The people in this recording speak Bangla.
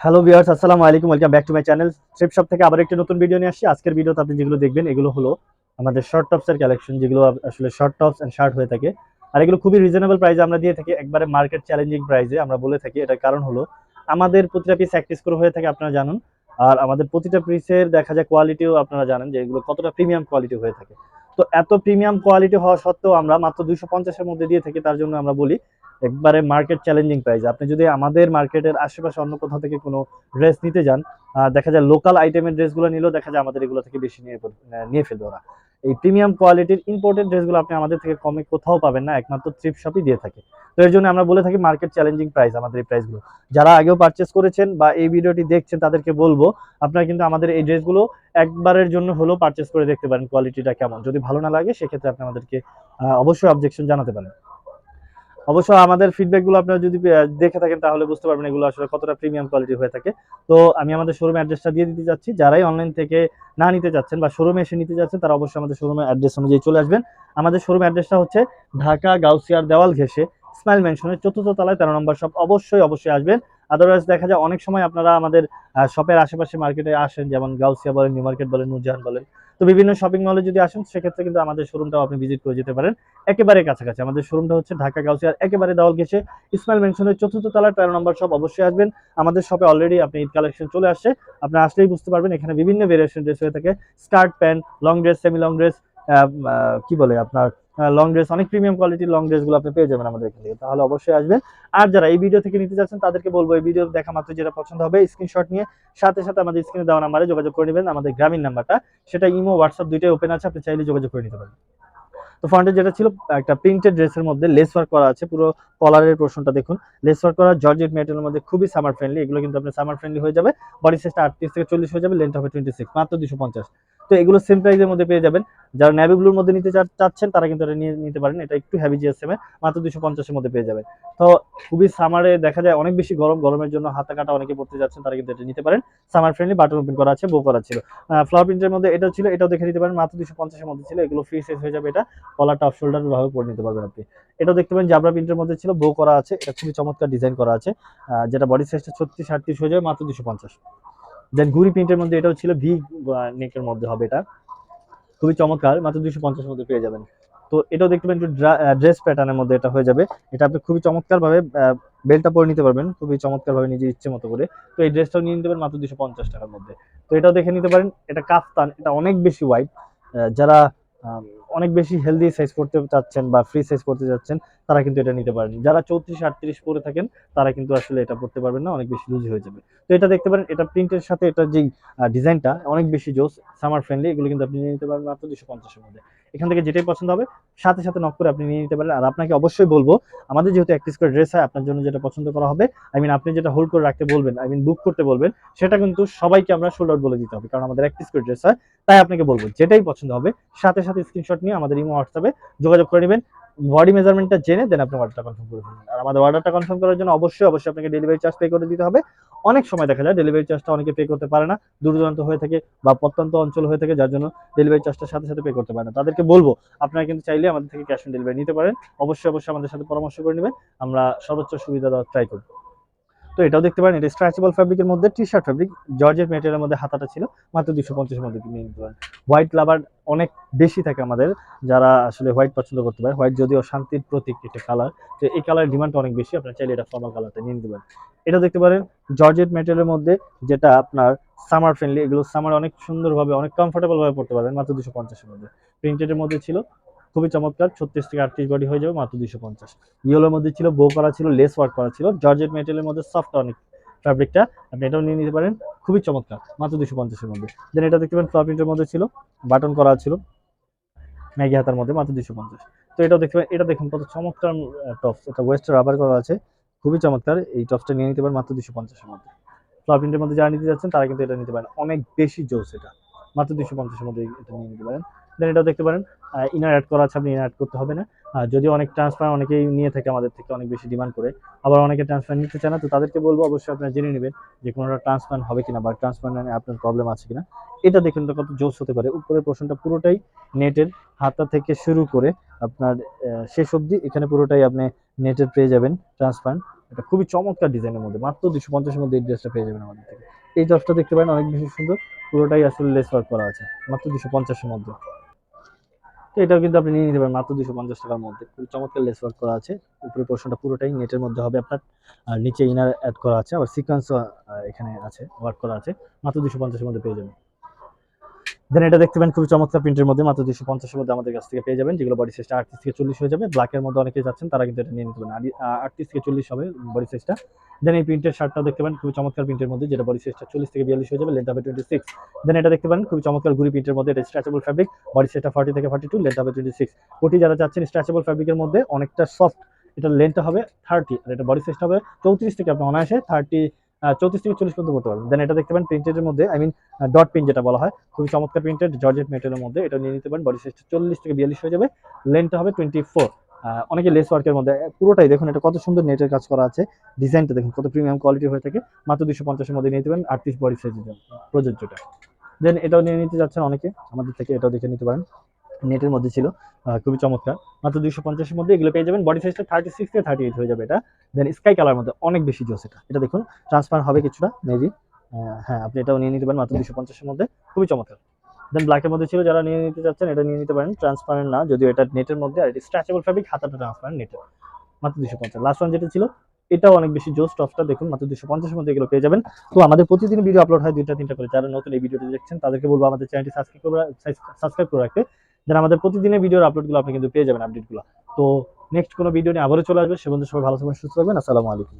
হ্যালো ভিউয়ার্স আসসালামু আলাইকুম। Welcome back to my channel trip shop থেকে আবার একটি নতুন ভিডিও নিয়ে আসছি। আজকের ভিডিওতে আপনি যেগুলো দেখবেন, এগুলো হলো আমাদের শর্ট টপসের কালেকশন যেগুলো আসলে শর্ট টপস এন্ড শার্ট হয়ে থাকে। আর এগুলো খুবই রিজনেবল প্রাইসে আমরা দিয়ে থাকি। একবারে মার্কেট চ্যালেঞ্জিং প্রাইসে আমরা বলে থাকি। এটার কারণ হলো আমাদের প্রতিটা পিস এক পিস করে হয়ে থাকে, আপনারা জানুন। আর আমাদের প্রতিটা পিসের দেখা যায় কোয়ালিটিও আপনারা জানেন যে এগুলো কতটা প্রিমিয়াম কোয়ালিটি হয়ে থাকে। তো এত প্রিমিয়াম কোয়ালিটি হওয়া সত্ত্বেও আমরা মাত্র দুইশো পঞ্চাশের মধ্যে দিয়ে থাকি, তার জন্য আমরা বলি একবারে মার্কেট চ্যালেঞ্জিং প্রাইস আপনি যদি আমাদের মার্কেটের আশেপাশে অন্য কোথাও থেকে কোনো ড্রেস নিতে যান দেখা যায় লোকাল আইটেমের ড্রেসগুলো নিলেও দেখা যায় আমাদের এগুলো থেকে বেশি নিয়ে নিয়ে ফেলবে ওরা। এই প্রিমিয়াম কোয়ালিটির ইম্পোর্টেড ড্রেসগুলো আপনি আমাদের থেকে কমে কোথাও পাবেন না, একমাত্র থ্রিপ শপই দিয়ে থাকে। তো এর জন্য আমরা বলে থাকি মার্কেট চ্যালেঞ্জিং প্রাইস আমাদের এই প্রাইসগুলো যারা আগেও পারচেস করেছেন বা এই ভিডিওটি দেখছেন, তাদেরকে বলব, আপনারা কিন্তু আমাদের এই ড্রেসগুলো একবারের জন্য হলেও পারচেস করে দেখতে পারেন কোয়ালিটিটা কেমন। যদি ভালো না লাগে, সেক্ষেত্রে আপনি আমাদেরকে অবশ্যই অবজেকশন জানাতে পারেন। অবশ্য আমাদের ফিডব্যাকগুলো আপনারা যদি দেখে থাকেন তাহলে বুঝতে পারবেন এগুলো আসলে কতটা প্রিমিয়াম কোয়ালিটি হয়ে থাকে। তো আমি আমাদের শোরুম অ্যাড্রেসটা দিয়ে দিতে যাচ্ছি। যারাই অনলাইন থেকে না নিতে যাচ্ছেন বা শোরুমে এসে নিতে যাচ্ছেন, তারা অবশ্যই আমাদের শোরুমের অ্যাড্রেস অনুযায়ী চলে আসবেন। আমাদের শোরুম অ্যাড্রেসটা হচ্ছে ঢাকা গাউসিয়ার দেওয়াল ঘেসে স্মাইল মেনশনের চতুর্থ তলায় তেরো নম্বর সব অবশ্যই অবশ্যই আসবেন। আদারওয়াইজ দেখা যায় অনেক সময় আপনারা আমাদের শপের আশেপাশে মার্কেটে আসেন, যেমন গাউসিয়া বলেন, নিউ মার্কেট বলেন নুরজাহান বলেন। তো বিভিন্ন শপিং মলে যদি আসেন, সেক্ষেত্রে কিন্তু আমাদের শোরুমটাও আপনি ভিজিট করে যেতে পারেন। একেবারে কাছাকাছি। আমাদের শোরুমটা হচ্ছে ঢাকা গাউসিয়ার একেবারে দেওয়াল ঘেসে ইসমাইল মেনশনের চতুর্থ তলায়, তেরো নম্বর শপ অবশ্যই আসবেন। আমাদের শপে অলরেডি আপনি ঈদ কালেকশন চলে আসছে। আপনি আসলেই বুঝতে পারবেন, এখানে বিভিন্ন ভেরিয়েশন ড্রেস হয়ে থাকে। Skirt pant long dress semi long dress কি বলে আপনার লং ড্রেস অনেক প্রিমিয়াম কোয়ালিটির লং ড্রেসগুলো আপনি পেয়ে যাবেন আমাদের এখান থেকে। তাহলে অবশ্যই আসবেন। আর যারা এই ভিডিও থেকে নিতে যাচ্ছেন, তাদেরকে বলব এই ভিডিও দেখা মাত্র যেটা পছন্দ হবে স্ক্রিনশট নিয়ে সাথে সাথে আমাদের স্ক্রিনে দেওয়া নাম্বারে যোগাযোগ করে নেবেন, আমাদের গ্রামীণ নাম্বারটা সেটা ইমো হোয়াটসঅ্যাপ দুইটাই ওপেন আছে, আপনি চাইলে যোগাযোগ করে নিতে পারেন। তো ফ্রন্টে যেটা ছিল, একটা প্রিন্টেড ড্রেসের মধ্যে লেস ওয়ার্ক করা আছে, পুরো কলারের পোর্শনটা দেখুন। লেস ওয়ার্ক করা জর্জেট মেটেরিয়ালের মধ্যে খুবই সামার ফ্রেন্ডলি এগুলো কিন্তু আপনার সামার ফ্রেন্ডলি হয়ে যাবে। বডি সাইজটা আটত্রিশ থেকে চল্লিশ হয়ে যাবে লেন্থ হবে টোয়েন্টি সিক্স মাত্র দুশো পঞ্চাশ। তো এগুলো সেম প্রাইসের মধ্যে পেয়ে যাবেন। যারা ন্যাভি ব্লুর মধ্যে নিতে চাচ্ছেন, তারা কিন্তু এটা নিয়ে নিতে পারেন। এটা একটু হ্যাভি জিএসএম এর, মাত্র দুশো পঞ্চাশের মধ্যে পেয়ে যাবেন। তো খুবই সামারে দেখা যায় অনেক বেশি গরম, গরমের জন্য হাতা কাটা অনেকে পড়তে যাচ্ছেন, তারা কিন্তু এটা নিতে পারেন। সামার ফ্রেন্ডলি বাটন ওপেন করা আছে বো করা ছিল। ফ্লাওয়ার প্রিন্টের মধ্যে এটা ছিল, এটাও দেখে নিতে পারেন, মাত্র দুশো পঞ্চাশের মধ্যে ছিল। এগুলো ফ্রি সাইজ হয়ে যাবে এটা। কলারটা অফ শোল্ডার ভাবে পরে নিতে পারবেন আপনি। এটাও দেখতে পারেন, জাবরা প্রিন্টের মধ্যে ছিল বো করা আছে। এটা খুবই চমৎকার ডিজাইন করা আছে। যেটা বডি সাইজটা ছত্রিশ আটত্রিশ হয়ে যাবে, মাত্র দুশো পঞ্চাশ। দেন ঘুরি প্রিন্টের মধ্যে এটাও ছিল ভি নেকের মধ্যে হবে এটা। খুবই চমৎকার, মাত্র দুশো পঞ্চাশের মধ্যে পেয়ে যাবেন। তো এটাও দেখতে পাবেন একটু ড্রেস প্যাটার্নের মধ্যে এটা হয়ে যাবে। এটা আপনি খুবই চমৎকার ভাবে বেল্টটা পরে নিতে পারবেন, খুবই চমৎকারভাবে নিজের ইচ্ছে মতো করে। তো এই ড্রেসটাও নিয়ে নিতে পারেন, মাত্র দুশো পঞ্চাশ টাকার মধ্যে। তো এটাও দেখে নিতে পারেন, এটা কাফতান, এটা অনেক বেশি ওয়াইড যারা অনেক বেশি হেলদি সাইজ করতে চাচ্ছেন বা ফ্রি সাইজ করতে চাচ্ছেন, তারা কিন্তু এটা নিতে পারেন। যারা চৌত্রিশ, আটত্রিশ পরে থাকেন, তারা কিন্তু আসলে এটা পড়তে পারবেন না, অনেক বেশি লুজ হয়ে যাবে। তো এটা দেখতে পারেন, এটা প্রিন্টের সাথে এটা যেই ডিজাইনটা অনেক বেশি জোস সামার ফ্রেন্ডলি এগুলো কিন্তু আপনি নিতে পারবেন মাত্র দুশো পঞ্চাশের মধ্যে। এখান থেকে যেটাই পছন্দ হবে, সাথে সাথে নক করে আপনি নিয়ে নিতে পারেন। আর আপনাকে অবশ্যই বলব, আমাদের যেহেতু এক পিস করে ড্রেস হয়, আপনার জন্য যেটা পছন্দ করা হবে আই মিন আপনি যেটা হোল্ড করে রাখতে বলবেন আই মিন বুক করতে বলবেন, সেটা কিন্তু সবাইকে আমরা সোল্ড আউট বলে দিতে হবে। কারণ আমাদের এক পিস করে ড্রেস হয়, তাই আপনাকে বলব, যেটাই পছন্দ হবে, সাথে সাথে স্ক্রিনশট নিয়ে আমাদের ইমো হোয়াটসঅ্যাপে যোগাযোগ করে নেবেন। বডি মেজারমেন্টটা জেনে দেন আপনি অর্ডারটা কনফার্ম করে ফেলবেন। আর আমাদের অর্ডারটা কনফার্ম করার জন্য অবশ্যই অবশ্যই আপনাকে ডেলিভারি চার্জ পে করে দিতে হবে। অনেক সময় দেখা যায় ডেলিভারি চার্জটা অনেকে পে করতে পারে না দূর দূরান্ত হয়ে থাকে বা প্রত্যন্ত অঞ্চল হয়ে থাকে, যার জন্য ডেলিভারি চার্জটা সাথে সাথে পে করতে পারে না। তাদেরকে বলব, আপনারা কিন্তু চাইলে আমাদের থেকে ক্যাশ অন ডেলিভারি নিতে পারেন। অবশ্যই অবশ্যই আমাদের সাথে পরামর্শ করে নেবেন। আমরা সর্বোচ্চ সুবিধা দেওয়ার ট্রাই করব। তো এটাও দেখতে পারেন, এটা স্ট্রেচেবল ফ্যাব্রিকের মধ্যে টি শার্ট ফ্যাব্রিক জর্জেট মেটেরিয়ালের মধ্যে হাতাটা ছিল, মাত্র দুশো পঞ্চাশের মধ্যে কিনে নিতে পারেন। হোয়াইট লাভার অনেক বেশি থাকে আমাদের, যারা আসলে হোয়াইট পছন্দ করতে পারে হোয়াইট যদিও শান্তির প্রতীক একটা কালার তো এই কালারের ডিমান্ডটা অনেক বেশি, আপনার চাইলে এটা ফর্মাল কালারটা নিয়ে নিতে পারেন। এটা দেখতে পারেন জর্জেট মেটেরিয়ালের মধ্যে যেটা আপনার সামার ফ্রেন্ডলি এগুলো সামার অনেক সুন্দরভাবে, অনেক কমফোর্টেবল ভাবে পড়তে পারেন, মাত্র দুশো পঞ্চাশের মধ্যে। প্রিন্টেডের মধ্যে ছিল খুবই চমৎকার, ছত্রিশ থেকে আটত্রিশ বডি হয়ে যাবে মাত্র দুশো পঞ্চাশ। ইয়েলোর মধ্যে ছিল বো করা ছিল লেস ওয়ার্ক করা ছিল। জর্জেট মেটেরিয়ালের মধ্যে সফট অনেক ফ্যাব্রিকটা আপনি এটাও নিয়ে নিতে পারেন। খুবই চমৎকার, মাত্র দুশো পঞ্চাশের মধ্যে। দেন এটা দেখতে পারেন ফ্লার মধ্যে ছিল বাটন করা ছিল। ম্যাগি হাতার মধ্যে মাত্র দুশো পঞ্চাশ। তো এটাও দেখতে পারেন, এটা দেখুন কত চমৎকার টপস এটা ওয়েস্ট রাবার করা আছে, খুবই চমৎকার। এই টপসটা নিয়ে নিতে পারেন মাত্র দুশো পঞ্চাশের মধ্যে। ফ্লার প্রিন্টের মধ্যে যারা নিতে যাচ্ছেন, তারা কিন্তু এটা নিতে পারেন। অনেক বেশি জোস এটা। মাত্র দুশো পঞ্চাশের মধ্যে এটা নিয়ে নিতে পারেন। দেন এটাও দেখতে পারেন। ইনার অ্যাড করা আছে, আপনি ইনার অ্যাড করতে হবে না। যদি অনেক ট্রান্সফার অনেকেই নিয়ে থাকে আমাদের থেকে অনেক বেশি ডিমান্ড করে। আবার অনেকে ট্রান্সফার নিতে চায় না, তো তাদেরকে বলব অবশ্যই আপনারা জেনে নেবেন যে কোনোটা ট্রান্সফার হবে কিনা বা ট্রান্সফার আপনার প্রবলেম আছে কিনা। এটা দেখুন এটা কত জোস হতে পারে। উপরের পোর্শনটা পুরোটাই নেটের হাতা থেকে শুরু করে আপনার শেষ অবধি এখানে পুরোটাই আপনি নেটের পেয়ে যাবেন ট্রান্সপারেন্ট এটা খুবই চমৎকার ডিজাইনের মধ্যে, মাত্র দুশো পঞ্চাশের মধ্যে এই ড্রেসটা পেয়ে যাবেন আমাদের থেকে। এই ড্রেসটা দেখতে পারেন, অনেক বেশি সুন্দর। পুরোটাই আসলে লেস ওয়ার্ক করা আছে, মাত্র দুশো পঞ্চাশের মধ্যে। তো এটাও কিন্তু আপনি নিয়ে নিতে পারেন মাত্র দুশো পঞ্চাশ টাকার মধ্যে। খুব চমৎকার লেস ওয়ার্ক করা আছে। উপরের পোর্শনটা পুরোটাই নেটের মধ্যে হবে আপনার। আর নিচে ইনার অ্যাড করা আছে। আবার সিকোয়েন্সও এখানে আছে ওয়ার্ক করা আছে। মাত্র দুশো পঞ্চাশের মধ্যে পেয়ে যাবেন। দেন এটা দেখতে পাবেন খুবই চমৎকার প্রিন্টের মধ্যে, মাত্র দুশো পঞ্চাশের মধ্যে আমাদের কাছ থেকে পেয়ে যাবেন, যেগুলো বডি সাইজটা আটত্রিশ থেকে চল্লিশ হয়ে যাবে। ব্ল্যাকের মধ্যে অনেকে যাচ্ছেন, তারা কিন্তু এটা নিয়ে নিতে পারেন। আটত্রিশ থেকে চল্লিশ হবে বডি সাইজটা দেন এই প্রিন্টের শার্টটা দেখতে পারেন খুবই চমৎকার প্রিন্টের মধ্যে, যেটা বডি সাইজটা চল্লিশ থেকে বিয়াল্লিশ হয়ে যাবে লেন্থ হবে টোয়েন্টি সিক্স দেন এটা দেখতে পারেন খুবই চমৎকার গুড়ি প্রিন্টের মধ্যে, এটা স্ট্রেচেবল ফ্যাব্রিক বডি সাইজটা ফর্টি থেকে ফর্টি টু লেন্থ হবে টোয়েন্টি সিক্স কোটি যারা চাচ্ছেন স্ট্রেচেবল ফ্যাব্রিকের মধ্যে অনেকটা সফট এটা লেন্থ হবে থার্টি আর এটা বডি সাইজটা হবে চৌত্রিশ থেকে আপনি অনায়াসে থার্টি চৌত্রিশ থেকে চল্লিশ পর্যন্ত করতে পারবেন। দেন এটা দেখতে পারেন প্রিন্টের মধ্যে আই মিন ডট প্রিন্ট যেটা বলা হয়, খুবই চমৎকার প্রিন্টেড জর্জেট মেটেরিয়ালের মধ্যে এটা নিয়ে নিতে পারেন। বডি সাইজটা চল্লিশ থেকে বিয়াল্লিশ হয়ে যাবে লেন্থটা হবে টোয়েন্টি ফোর অনেকে লেস ওয়ার্কের মধ্যে পুরোটাই দেখুন, এটা কত সুন্দর নেটের কাজ করা আছে। ডিজাইনটা দেখুন, কত প্রিমিয়াম কোয়ালিটি হয়ে থাকে। মাত্র দুশো পঞ্চাশের মধ্যে নিয়ে পারেন, আটত্রিশ বডি সাইজের প্রযোজ্যটা। দেন এটাও নিয়ে নিতে যাচ্ছেন অনেকে, আমাদের থেকে এটাও দেখে নিতে পারেন। নেটের মধ্যে ছিল খুবই চমৎকার। মাত্র দুশো পঞ্চাশের মধ্যে এগুলো পেয়ে যাবেন। বডি সাইজটা থার্টি সিক্স থেকে থার্টি এইট হয়ে যাবে এটা। দেন স্কাই কালার মধ্যে অনেক বেশি জোস এটা। এটা দেখুন ট্রান্সফার হবে কিছুটা মেবি হ্যাঁ আপনি এটাও নিয়ে নিতে পারেন মাত্র দুশো পঞ্চাশের মধ্যে। খুবই চমৎকার। দেন ব্ল্যাকের মধ্যে ছিল যারা নিয়ে নিতে চাচ্ছেন এটা নিয়ে নিতে পারেন। ট্রান্সপারেন্ট না যদিও এটা নেটের মধ্যে আর এটা স্ট্রেচেবল ফ্যাব্রিক হাতাটা ট্রান্সপারেন্ট নেটের। মাত্র দুশো পঞ্চাশ। লাস্ট ওয়ান যেটা ছিল এটাও অনেক বেশি জোস টপটা দেখুন মাত্র দুশো পঞ্চাশের মধ্যে এগুলো পেয়ে যাবেন। তো আমাদের প্রতিদিন ভিডিও আপলোড হয় দুইটা তিনটা করে। যারা নতুন এই ভিডিওটি দেখছেন তাদেরকে বলব আমাদের চ্যানেলটি সাবস্ক্রাইব করে সাবস্ক্রাইব করে রাখতে। দেন আমাদের প্রতিদিনের ভিডিওর আপলোডগুলো আপনি কিন্তু পেয়ে যাবেন আপডেটগুলো তো নেক্সট কোনো ভিডিও নিয়ে আবারও চলে আসবে। সে বন্ধু সবাই ভালো থাকবেন, সুস্থ থাকবেন। আসসালামু আলাইকুম।